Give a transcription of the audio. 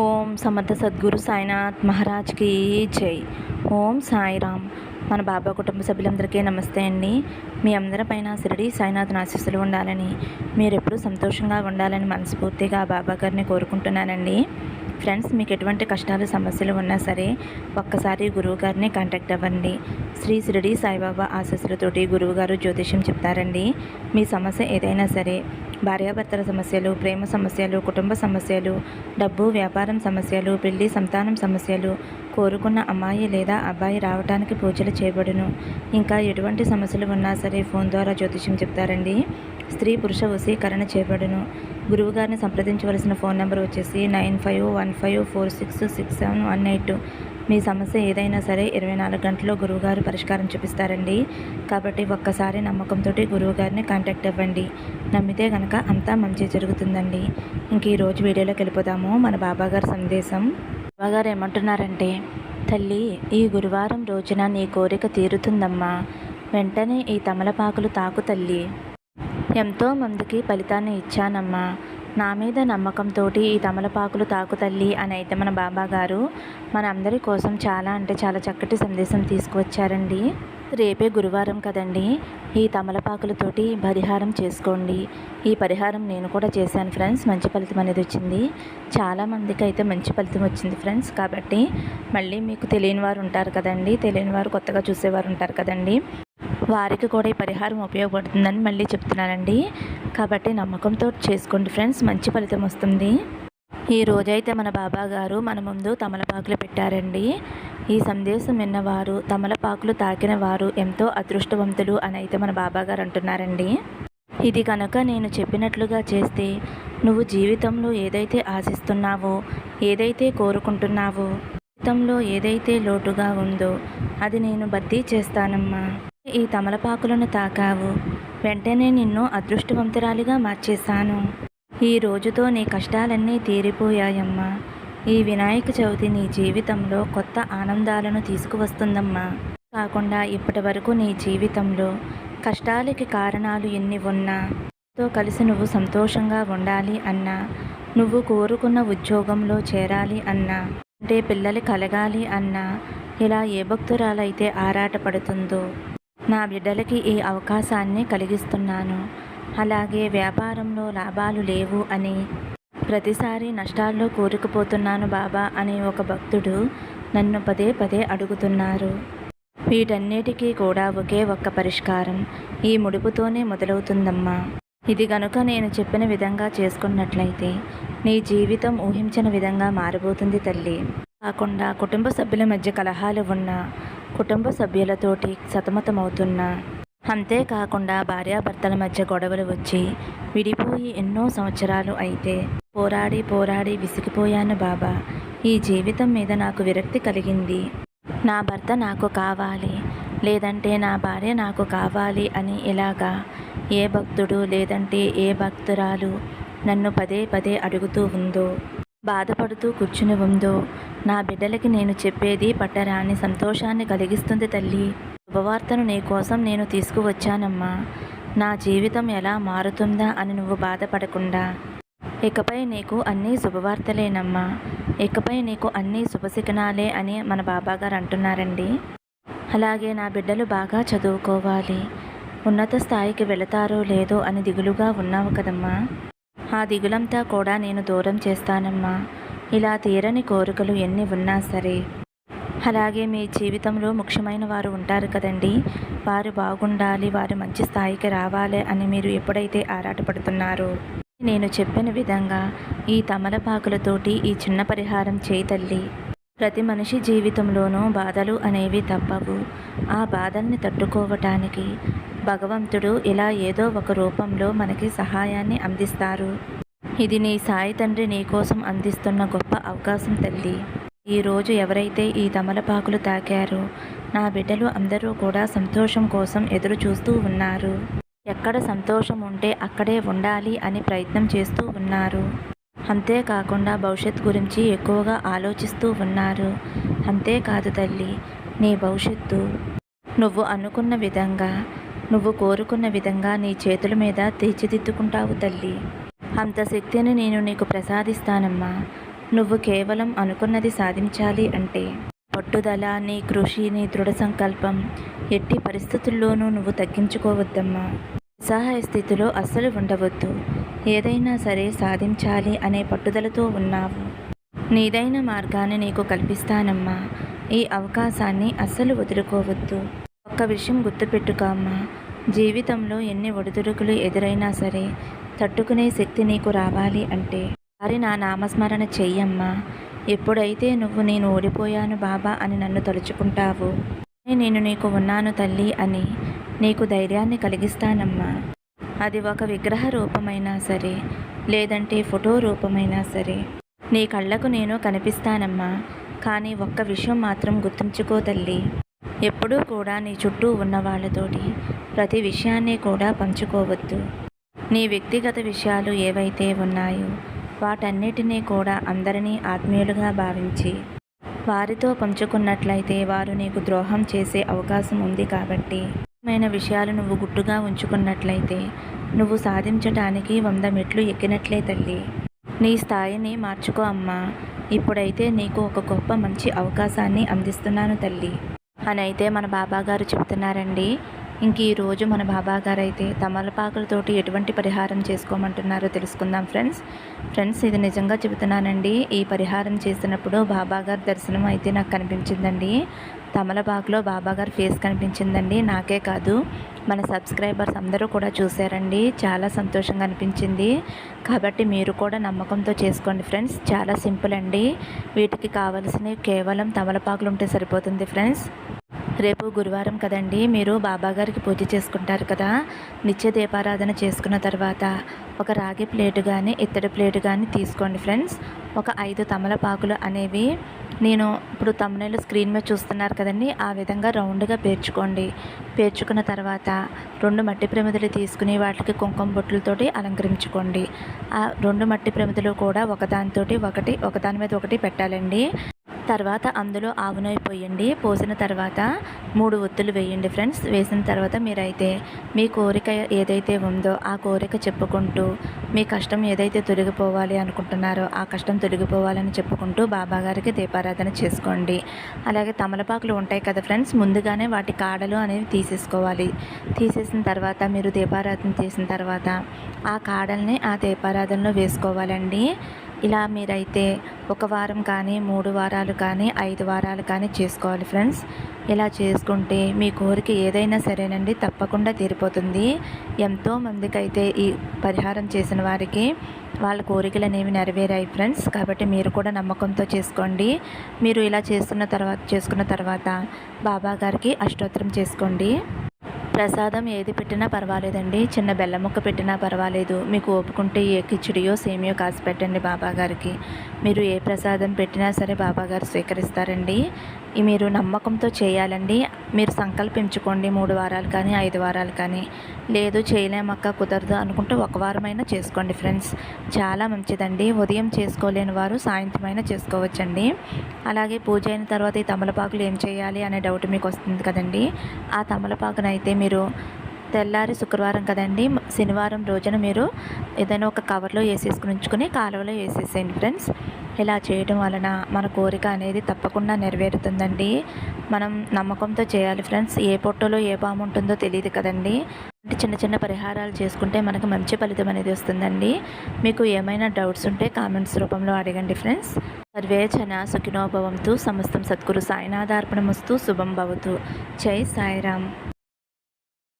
ఓం సమర్థ సద్గురు సాయినాథ్ మహారాజ్కి జై ఓం సాయిరామ్ మన బాబా కుటుంబ సభ్యులందరికీ నమస్తే అండి. మీ అందరి పైన శిరడి సాయినాథ్ ఆశీస్సులు ఉండాలని మీరు ఎప్పుడూ సంతోషంగా ఉండాలని మనస్ఫూర్తిగా బాబా గారిని కోరుకుంటున్నానండి. ఫ్రెండ్స్ మీకు ఎటువంటి కష్టాలు సమస్యలు ఉన్నా సరే ఒక్కసారి గురువు గారిని కాంటాక్ట్ అవ్వండి. శ్రీ శిరడి సాయిబాబా ఆశీస్సులతోటి గురువుగారు జ్యోతిష్యం చెప్తారండి. మీ సమస్య ఏదైనా సరే భార్యాభర్తల సమస్యలు ప్రేమ సమస్యలు కుటుంబ సమస్యలు డబ్బు వ్యాపారం సమస్యలు పెళ్ళి సంతానం సమస్యలు కోరుకున్న అమ్మాయి లేదా అబ్బాయి రావడానికి పూజలు చేయబడును. ఇంకా ఎటువంటి సమస్యలు ఉన్నా సరే ఫోన్ ద్వారా జ్యోతిష్యం చెప్తారండి. స్త్రీ పురుష వశీకరణ చేయబడును. గురువుగారిని సంప్రదించవలసిన ఫోన్ నెంబర్ వచ్చేసి nine five one five four six six seven one eight. మీ సమస్య ఏదైనా సరే ఇరవై నాలుగు గంటల్లో గురువుగారు పరిష్కారం చూపిస్తారండి. కాబట్టి ఒక్కసారి నమ్మకంతో గురువుగారిని కాంటాక్ట్ అవ్వండి. నమ్మితే కనుక అంతా మంచి జరుగుతుందండి. ఇంక ఈరోజు వీడియోలోకి వెళ్ళిపోదాము. మన బాబాగారి సందేశం. బాబాగారు ఏమంటున్నారంటే తల్లి ఈ గురువారం రోజున నీ కోరిక తీరుతుందమ్మా. వెంటనే ఈ తమలపాకులు తాకు తల్లి. ఎంతో మందికి ఫలితాన్ని ఇచ్చానమ్మా. నా మీద నమ్మకంతో ఈ తమలపాకులు తాకు తల్లి అని అయితే మన బాబా గారు మన అందరి కోసం చాలా అంటే చాలా చక్కటి సందేశం తీసుకువచ్చారండి. రేపే గురువారం కదండి. ఈ తమలపాకులతోటి పరిహారం చేసుకోండి. ఈ పరిహారం నేను కూడా చేశాను ఫ్రెండ్స్. మంచి ఫలితం అనేది వచ్చింది. చాలామందికి అయితే మంచి ఫలితం వచ్చింది ఫ్రెండ్స్. కాబట్టి మళ్ళీ మీకు తెలియని వారు ఉంటారు కదండి. తెలియని వారు కొత్తగా చూసేవారు ఉంటారు కదండి. వారికి కూడా ఈ పరిహారం ఉపయోగపడుతుందని మళ్ళీ చెప్తున్నానండి. కాబట్టి నమ్మకంతో చేసుకోండి ఫ్రెండ్స్ మంచి ఫలితం వస్తుంది. ఈ రోజైతే మన బాబా గారు మన ముందు తమలపాకులు పెట్టారండి. ఈ సందేశం విన్నవారు తమలపాకులు తాకిన వారు ఎంతో అదృష్టవంతులు అని అయితే మన బాబా గారు అంటున్నారండి. ఇది కనుక నేను చెప్పినట్లుగా చేస్తే నువ్వు జీవితంలో ఏదైతే ఆశిస్తున్నావో ఏదైతే కోరుకుంటున్నావో జీవితంలో ఏదైతే లోటుగా ఉందో అది నేను భర్తీ చేస్తానమ్మా. ఈ తమలపాకులను తాకావు. వెంటనే నిన్ను అదృష్టవంతురాలిగా మార్చేశాను. ఈ రోజుతో నీ కష్టాలన్నీ తీరిపోయాయమ్మా. ఈ వినాయక చవితి నీ జీవితంలో కొత్త ఆనందాలను తీసుకువస్తుందమ్మా. కాకుండా ఇప్పటి వరకు నీ జీవితంలో కష్టాలకి కారణాలు ఎన్ని ఉన్నా తో కలిసి నువ్వు సంతోషంగా ఉండాలి అన్నా నువ్వు కోరుకున్న ఉద్యోగంలో చేరాలి అన్నా అంటే పిల్లలు కలగాలి అన్నా ఇలా ఏ భక్తురాలైతే ఆరాటపడుతుందో నా బిడ్డలకి ఈ అవకాశాన్ని కలిగిస్తున్నాను. అలాగే వ్యాపారంలో లాభాలు లేవు అని ప్రతిసారి నష్టాల్లో కూరుకుపోతున్నాను బాబా అని ఒక భక్తుడు నన్ను పదే పదే అడుగుతున్నారు. వీటన్నిటికీ కూడా ఒకే ఒక్క పరిష్కారం. ఈ ముడుపుతోనే మొదలవుతుందమ్మా. ఇది గనుక నేను చెప్పిన విధంగా చేసుకున్నట్లయితే నీ జీవితం ఊహించిన విధంగా మారబోతుంది తల్లి. కాకుండా కుటుంబ సభ్యుల మధ్య కలహాలు ఉన్నా కుటుంబ సభ్యులతోటి సతమతమవుతున్నా అంతేకాకుండా భార్యాభర్తల మధ్య గొడవలు వచ్చి విడిపోయి ఎన్నో సంవత్సరాలు అయితే పోరాడి పోరాడి విసిగిపోయాను బాబా. ఈ జీవితం మీద నాకు విరక్తి కలిగింది. నా భర్త నాకు కావాలి లేదంటే నా భార్య నాకు కావాలి అని ఇలాగా ఏ భక్తుడు లేదంటే ఏ భక్తురాలు నన్ను పదే పదే అడుగుతూ ఉందో బాధపడుతూ కూర్చుని ఉందో నా బిడ్డలకి నేను చెప్పేది పట్టరాని సంతోషాన్ని కలిగిస్తుంది తల్లి. శుభవార్తను నీ కోసం నేను తీసుకువచ్చానమ్మా. నా జీవితం ఎలా మారుతుందా అని నువ్వు బాధపడకుండా. ఇకపై నీకు అన్నీ శుభవార్తలేనమ్మా. ఇకపై నీకు అన్నీ శుభశిఖనాలే అని మన బాబాగారు అంటున్నారండి. అలాగే నా బిడ్డలు బాగా చదువుకోవాలి. ఉన్నత స్థాయికి వెళతారో లేదో అని దిగులుగా ఉన్నావు కదమ్మా. ఆ దిగులంతా కూడా నేను దూరం చేస్తానమ్మా. ఇలా తీరని కోరికలు ఎన్ని ఉన్నా సరే. అలాగే మీ జీవితంలో ముఖ్యమైన వారు ఉంటారు కదండి. వారు బాగుండాలి వారు మంచి స్థాయికి రావాలి అని మీరు ఎప్పుడైతే ఆరాటపడుతున్నారో. నేను చెప్పిన విధంగా ఈ తమలపాకులతోటి ఈ చిన్న పరిహారం చేయతల్లి ప్రతి మనిషి జీవితంలోనూ బాధలు అనేవి తప్పవు. ఆ బాధల్ని తట్టుకోవటానికి భగవంతుడు ఇలా ఏదో ఒక రూపంలో మనకి సహాయాన్ని అందిస్తారు. ఇది నీ సాయి తండ్రి నీకోసం అందిస్తున్న గొప్ప అవకాశం తల్లి. ఈరోజు ఎవరైతే ఈ తమలపాకులు తాకారో నా బిడ్డలు అందరూ కూడా సంతోషం కోసం ఎదురు చూస్తూ ఉన్నారు. ఎక్కడ సంతోషం ఉంటే అక్కడే ఉండాలి అని ప్రయత్నం చేస్తూ ఉన్నారు. అంతేకాకుండా భవిష్యత్ గురించి ఎక్కువగా ఆలోచిస్తూ ఉన్నారు. అంతేకాదు తల్లి నీ భవిష్యత్తు. నువ్వు అనుకున్న విధంగా నువ్వు కోరుకున్న విధంగా నీ చేతుల మీద తీర్చిదిద్దుకుంటావు తల్లి. అంత శక్తిని నేను నీకు ప్రసాదిస్తానమ్మా. నువ్వు కేవలం అనుకున్నది సాధించాలి అంటే పట్టుదల నీ కృషి నీ దృఢ సంకల్పం ఎట్టి పరిస్థితుల్లోనూ నువ్వు తగ్గించుకోవద్దమ్మా. అసహాయ స్థితిలో అస్సలు ఉండవద్దు. ఏదైనా సరే సాధించాలి అనే పట్టుదలతో ఉన్నావు. నీదైన మార్గాన్ని నీకు కల్పిస్తానమ్మా. ఈ అవకాశాన్ని అస్సలు వదులుకోవద్దు. ఒక్క విషయం గుర్తుపెట్టుకోమ్మా జీవితంలో ఎన్ని ఒడిదుడుకులు ఎదురైనా సరే తట్టుకునే శక్తి నీకు రావాలి అంటే. మరి నా నామస్మరణ చెయ్యమ్మా. ఎప్పుడైతే నువ్వు నేను ఓడిపోయాను బాబా అని నన్ను తలుచుకుంటావు నేను నీకు ఉన్నాను తల్లి అని నీకు ధైర్యాన్ని కలిగిస్తానమ్మా. అది ఒక విగ్రహ రూపమైనా సరే లేదంటే ఫోటో రూపమైనా సరే నీ కళ్ళకు నేను కనిపిస్తానమ్మా. కానీ ఒక్క విషయం మాత్రం గుర్తుంచుకో తల్లి. ఎప్పుడూ కూడా నీ చుట్టూ ఉన్న వాళ్ళతోటి ప్రతి విషయాన్ని కూడా పంచుకోవద్దు. నీ వ్యక్తిగత విషయాలు ఏవైతే ఉన్నాయో వాటన్నిటినీ కూడా అందరినీ ఆత్మీయులుగా భావించి వారితో పంచుకున్నట్లయితే వారు నీకు ద్రోహం చేసే అవకాశం ఉంది కాబట్టి ముఖ్యమైన విషయాలు నువ్వు గుట్టుగా ఉంచుకున్నట్లయితే నువ్వు సాధించటానికి వంద మెట్లు ఎక్కినట్లే తల్లి. నీ స్థాయిని మార్చుకో అమ్మా. ఇప్పుడైతే నీకు ఒక గొప్ప మంచి అవకాశాన్ని అందిస్తున్నాను తల్లి. అని అయితే మన బాబాగారు చెబుతున్నారండి ఇంక ఈరోజు మన బాబా గారు అయితే తమలపాకులతోటి ఎటువంటి పరిహారం చేసుకోమంటున్నారో తెలుసుకుందాం ఫ్రెండ్స్. ఫ్రెండ్స్ ఇది నిజంగా చెబుతున్నానండి. ఈ పరిహారం చేసినప్పుడు బాబాగారు దర్శనం అయితే నాకు కనిపించిందండి. తమలపాకులో బాబాగారు ఫేస్ కనిపించిందండి. నాకే కాదు మన సబ్స్క్రైబర్స్ అందరూ కూడా చూశారండి. చాలా సంతోషంగా అనిపించింది. కాబట్టి మీరు కూడా నమ్మకంతో చేసుకోండి ఫ్రెండ్స్. చాలా సింపుల్ అండి. వీటికి కావలసినవి కేవలం తమలపాకులు ఉంటే సరిపోతుంది ఫ్రెండ్స్. రేపు గురువారం కదండి మీరు బాబాగారికి పూజ చేసుకుంటారు కదా. నిత్య దీపారాధన చేసుకున్న తర్వాత ఒక రాగి ప్లేటు కానీ ఇత్తడి ప్లేటు కానీ తీసుకోండి ఫ్రెండ్స్. ఒక ఐదు తమలపాకులు అనేవి నేను ఇప్పుడు తమ్ముళ్ళు స్క్రీన్ మీద చూస్తున్నారు కదండి ఆ విధంగా రౌండ్గా పేర్చుకోండి. పేర్చుకున్న తర్వాత రెండు మట్టి ప్రమిదలు తీసుకుని వాటికి కుంకుమ బొట్లతోటి అలంకరించుకోండి. ఆ రెండు మట్టి ప్రమిదలు కూడా ఒకదానితోటి ఒకటి ఒకదాని మీద ఒకటి పెట్టాలండి. తర్వాత అందులో ఆవు నెయ్యి పోయండి. పోసిన తర్వాత మూడు ఒత్తులు వేయండి ఫ్రెండ్స్. వేసిన తర్వాత మీరైతే మీ కోరిక ఏదైతే ఉందో ఆ కోరిక చెప్పుకుంటూ మీ కష్టం ఏదైతే తొలగిపోవాలి అనుకుంటున్నారో ఆ కష్టం తొలగిపోవాలని చెప్పుకుంటూ బాబాగారికి దీపారాధన చేసుకోండి. అలాగే తమలపాకులు ఉంటాయి కదా ఫ్రెండ్స్ ముందుగానే వాటి కాడలు అనేవి తీసేసుకోవాలి. తీసేసిన తర్వాత మీరు దీపారాధన చేసిన తర్వాత ఆ కాడల్ని ఆ దీపారాధనలో వేసుకోవాలండి. ఇలా మీరైతే ఒక వారం కానీ మూడు వారాలు కానీ ఐదు వారాలు కానీ చేసుకోవాలి ఫ్రెండ్స్. ఇలా చేసుకుంటే మీ కోరిక ఏదైనా సరేనండి తప్పకుండా తీరిపోతుంది. ఎంతో మందికైతే ఈ పరిహారం చేసిన వారికి వాళ్ళ కోరికలు అనేవి నెరవేరాయి ఫ్రెండ్స్. కాబట్టి మీరు కూడా నమ్మకంతో చేసుకోండి. మీరు ఇలా చేస్తున్న తర్వాత చేసుకున్న తర్వాత బాబా గారికి అష్టోత్తరం చేసుకోండి. ప్రసాదం ఏది పెట్టినా పర్వాలేదండి. చిన్న బెల్లం ముక్క పెట్టినా పర్వాలేదు. మీకు ఓపుకుంటే ఏ కిచిడియో సేమియో కాసి పెట్టండి బాబాగారికి మీరు ఏ ప్రసాదం పెట్టినా సరే బాబా గారు స్వీకరిస్తారండి. మీరు నమ్మకంతో చేయాలండి. మీరు సంకల్పించుకోండి మూడు వారాలు కానీ ఐదు వారాలు కానీ. లేదు చేయలేమక్క కుదరదు అనుకుంటే ఒక వారమైనా చేసుకోండి ఫ్రెండ్స్. చాలా మంచిదండి. ఉదయం చేసుకోలేని వారు సాయంత్రం అయినా చేసుకోవచ్చండి. అలాగే పూజ అయిన తర్వాత ఈ తమలపాకులు ఏం చేయాలి అనే డౌట్ మీకు వస్తుంది కదండి. ఆ తమలపాకునైతే మీరు మీరు తెల్లారి శుక్రవారం కదండి శనివారం రోజున మీరు ఏదైనా ఒక కవర్లో వేసేసుకుని ఉంచుకొని కాలువలో వేసేసేయండి ఫ్రెండ్స్. ఇలా చేయడం వలన మన కోరిక అనేది తప్పకుండా నెరవేరుతుందండి. మనం నమ్మకంతో చేయాలి ఫ్రెండ్స్. ఏ పొట్టలో ఏ పాము ఉంటుందో తెలియదు కదండి. అంటే చిన్న చిన్న పరిహారాలు చేసుకుంటే మనకు మంచి ఫలితం అనేది వస్తుందండి. మీకు ఏమైనా డౌట్స్ ఉంటే కామెంట్స్ రూపంలో అడగండి ఫ్రెండ్స్. సర్వేచన సుఖినోభవంతు సమస్తం సద్గురు సాయినాథార్పణమస్తు శుభం భవతు. జై సాయిరామ్.